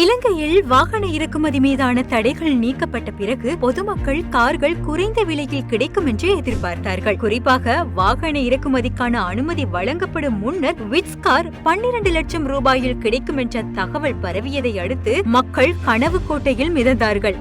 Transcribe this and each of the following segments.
இலங்கையில் வாகன இறக்குமதி மீதான தடைகள் நீக்கப்பட்ட பிறகு பொதுமக்கள் கார்கள் குறைந்த விலையில் கிடைக்கும் என்று எதிர்பார்த்தார்கள். குறிப்பாக வாகன இறக்குமதிக்கான அனுமதி வழங்கப்படும் முன்னர் விட்ஸ் கார் பன்னிரண்டு லட்சம் ரூபாயில் கிடைக்கும் என்ற தகவல் பரவியதை அடுத்து மக்கள் கனவு கோட்டையில் மிதந்தார்கள்.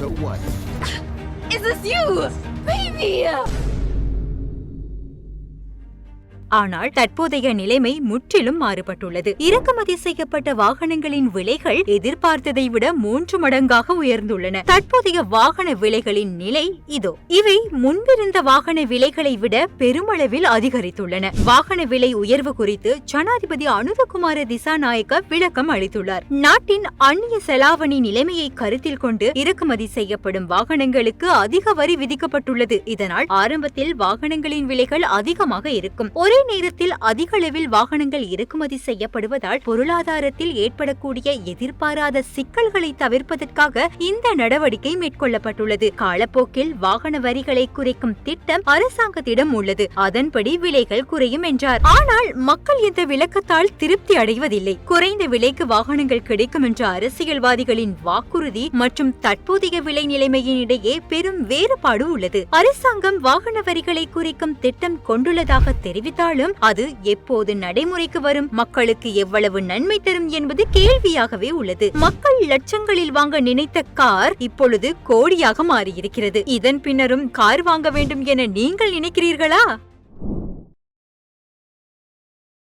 ஆனால் தற்போதைய நிலைமை முற்றிலும் மாறுபட்டுள்ளது. இறக்குமதி செய்யப்பட்ட வாகனங்களின் விலைகள் எதிர்பார்த்ததை விட மூன்று மடங்காக உயர்ந்துள்ளன. தற்போதைய வாகன விலைகளின் நிலை இதோ. இவை முன்பிருந்த வாகன விலைகளை விட பெருமளவில் அதிகரித்துள்ளன. வாகன விலை உயர்வு குறித்து ஜனாதிபதி அனுரகுமார திசாநாயக்க விளக்கம் அளித்துள்ளார். நாட்டின் அந்நிய செலாவணி நிலைமையை கருத்தில் கொண்டு இறக்குமதி செய்யப்படும் வாகனங்களுக்கு அதிக வரி விதிக்கப்பட்டுள்ளது. இதனால் ஆரம்பத்தில் வாகனங்களின் விலைகள் அதிகமாக இருக்கும். ஒரே நேரத்தில் அதிக அளவில் வாகனங்கள் இறக்குமதி செய்யப்படுவதால் பொருளாதாரத்தில் ஏற்படக்கூடிய எதிர்பாராத சிக்கல்களை தவிர்ப்பதற்காக இந்த நடவடிக்கை மேற்கொள்ளப்பட்டுள்ளது. காலப்போக்கில் வாகன வரிகளை குறைக்கும் திட்டம் அரசாங்கத்திடம் உள்ளது. அதன்படி விலைகள் குறையும் என்றார். ஆனால் மக்கள் இந்த விளக்கத்தால் திருப்தி அடைவதில்லை. குறைந்த விலைக்கு வாகனங்கள் கிடைக்கும் என்ற அரசியல்வாதிகளின் வாக்குறுதி மற்றும் தற்போதைய விலை நிலைமையின் இடையே பெரும் வேறுபாடு உள்ளது. அரசாங்கம் வாகன வரிகளை குறைக்கும் திட்டம் கொண்டுள்ளதாக என்றாலும் அது எப்போது நடைமுறைக்கு வரும்? மக்களுக்கு எவ்வளவு நன்மை தரும் என்பது கேள்வியாகவே உள்ளது. மக்கள் லட்சங்களில் வாங்க நினைத்த கார் இப்பொழுது கோடியாக மாறியிருக்கிறது. இதன் பின்னரும் கார் வாங்க வேண்டும் என நீங்கள் நினைக்கிறீர்களா?